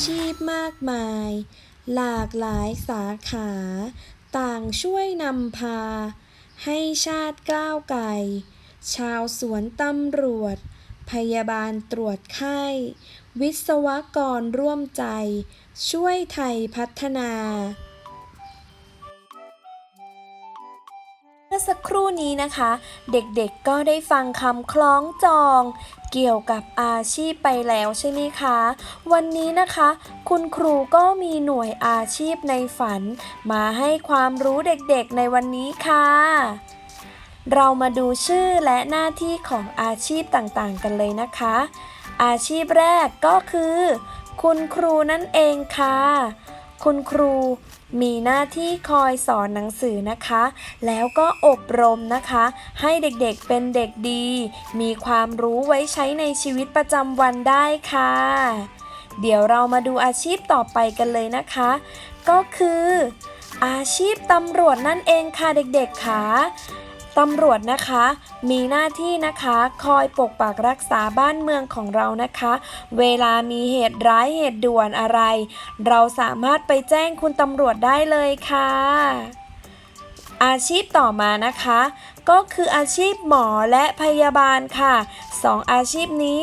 ชีพมากมาย หลากหลายสาขา ต่างช่วยนำพา ให้ชาติก้าวไกล ชาวสวนตำรวจ พยาบาลตรวจไข้ วิศวกรร่วมใจ ช่วยไทยพัฒนา สักครู่นี้นะคะ เด็กๆก็ได้ฟังคำคล้องจอง เกี่ยวกับอาชีพไปแล้วใช่ไหมคะ วันนี้นะคะ คุณครูก็มีหน่วยอาชีพในฝัน มาให้ความรู้เด็กๆในวันนี้ค่ะ เรามาดูชื่อและหน้าที่ของอาชีพต่างๆ กันเลยนะคะ อาชีพแรกก็คือ คุณครูนั่นเองค่ะ คุณครูมีหน้าที่คอยสอนหนังสือนะคะ แล้วก็อบรมนะคะ ให้เด็กๆเป็นเด็กดี มีความรู้ไว้ใช้ในชีวิตประจำวันได้ค่ะ เดี๋ยวเรามาดูอาชีพต่อไปกันเลยนะคะ ก็คือ อาชีพตำรวจนั่นเองค่ะเด็กๆค่ะ ตำรวจนะคะ มีหน้าที่นะคะคอยปกปักรักษาบ้านเมืองของเรานะคะ เวลามีเหตุร้ายเหตุด่วนอะไร เราสามารถไปแจ้งคุณตำรวจได้เลยค่ะ อาชีพต่อมานะคะ ก็คืออาชีพหมอและพยาบาลค่ะสองอาชีพนี้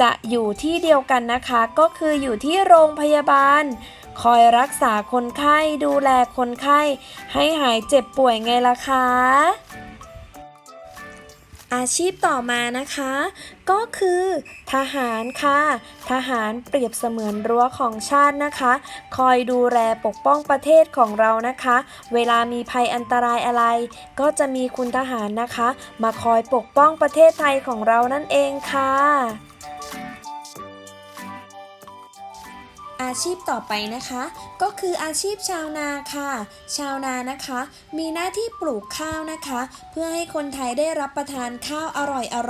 จะอยู่ที่เดียวกันนะคะ ก็คืออยู่ที่โรงพยาบาล คอยรักษาคนไข้ดูแลคนไข้ ให้หายเจ็บป่วยไงล่ะคะ อาชีพต่อมานะคะ ก็คือ ทหารค่ะ ทหารเปรียบเสมือนรั้วของชาตินะคะ คอยดูแลปกป้องประเทศของเรานะคะ เวลามีภัยอันตรายอะไร ก็จะมีคุณทหารนะคะ มาคอยปกป้องประเทศไทยของเรานั่นเองค่ะ อาชีพต่อไปนะคะ ก็คืออาชีพชาวนาค่ะ ชาวนานะคะ มีหน้าที่ปลูกข้าวนะคะ เพื่อให้คนไทยได้รับประทานข้าวอ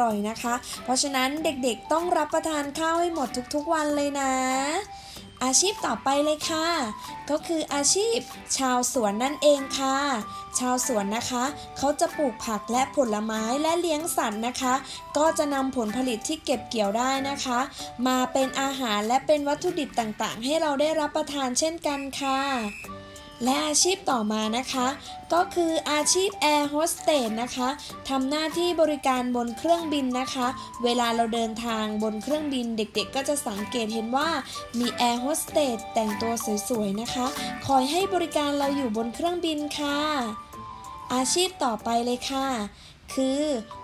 ร่อยๆนะคะ เพราะฉะนั้นเด็กๆต้องรับประทานข้าวให้หมดทุกๆวันเลยนะ อาชีพต่อไปเลยค่ะ ก็คืออาชีพ ชาวสวนนั่นเองค่ะ ชาวสวนนะคะ เขาจะปลูกผักและผลไม้และเลี้ยงสัตว์นะคะ ก็จะนำผลผลิตที่เก็บเกี่ยวได้นะคะ มาเป็นอาหารและเป็นวัตถุดิบต่างๆ ให้เราได้รับประทานเช่นกันค่ะ และอาชีพต่อมานะคะ ก็คืออาชีพแอร์โฮสเตสนะคะทำหน้าที่บริการบนเครื่องบินนะคะ เวลาเราเดินทางบนเครื่องบินเด็กๆ ก็จะสังเกตเห็นว่ามีแอร์โฮสเตสแต่งตัวสวยๆนะคะ คอยให้บริการเราอยู่บนเครื่องบินค่ะ อาชีพต่อไปเลยค่ะ คือ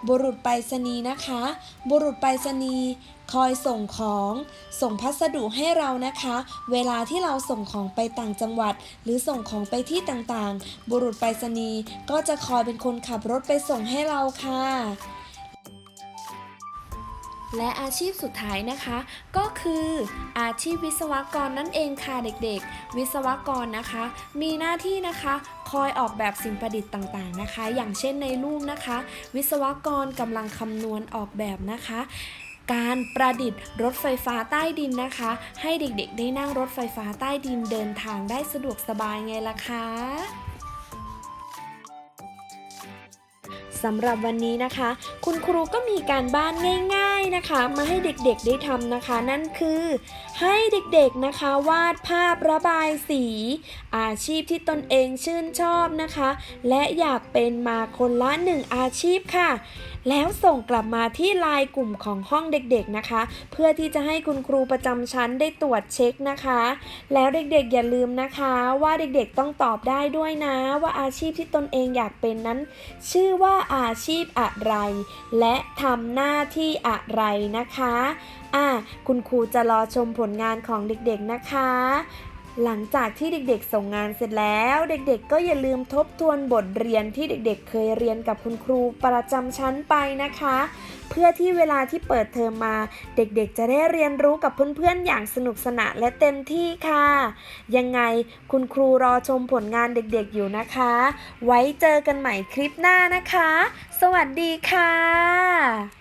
บุรุษไปรษณีย์นะคะ บุรุษไปรษณีย์คอยส่งของ ส่งพัสดุให้เรานะคะ เวลาที่เราส่งของไปต่างจังหวัด หรือส่งของไปที่ต่างๆ บุรุษไปรษณีย์ก็จะคอยเป็นคนขับรถไปส่งให้เราค่ะ และอาชีพสุดท้ายนะคะ ก็คืออาชีพวิศวกรนั่นเองค่ะเด็กๆ วิศวกรนะคะ มีหน้าที่นะคะคอยออกแบบสิ่งประดิษฐ์ต่างๆนะคะ อย่างเช่นในรูปนะคะ วิศวกรกำลังคำนวณออกแบบนะคะการประดิษฐ์รถไฟฟ้าใต้ดินนะคะ ให้เด็กๆ ได้นั่งรถไฟฟ้าใต้ดินเดินทางได้สะดวกสบายไงล่ะคะสำหรับวันนี้นะคะ คุณครูก็มีการบ้านง่ายๆ นะคะมาให้เด็กๆได้ทำนะคะ นั่นคือ ให้เด็กๆนะคะวาดภาพระบายสี อาชีพที่ตนเองชื่นชอบนะคะ และอยากเป็นมาคนละหนึ่งอาชีพค่ะ แล้วส่งกลับมาที่ไลน์กลุ่มของห้องเด็กๆนะคะ เพื่อที่จะให้คุณครูประจำชั้นได้ตรวจเช็คนะคะ แล้วเด็กๆอย่าลืมนะคะว่าเด็กๆต้องตอบได้ด้วยนะ ว่าอาชีพที่ตนเองอยากเป็นนั้น ชื่อว่าอาชีพอะไร และทำหน้าที่อะไรนะคะอะคุณครูจะรอชมผลงานของเด็กๆนะคะ หลังจากที่เด็กๆส่งงานเสร็จแล้ว เด็กๆ ก็อย่าลืมทบทวนบทเรียนที่เด็กๆ เคยเรียนกับคุณครูประจำชั้นไปนะคะ เพื่อที่เวลาที่เปิดเทอมมา เด็กๆ จะได้เรียนรู้กับเพื่อนๆ อย่างสนุกสนานและเต็มที่ค่ะ ยังไงคุณครูรอชมผลงานเด็กๆอยู่นะคะ ไว้เจอกันใหม่คลิปหน้านะคะ สวัสดีค่ะ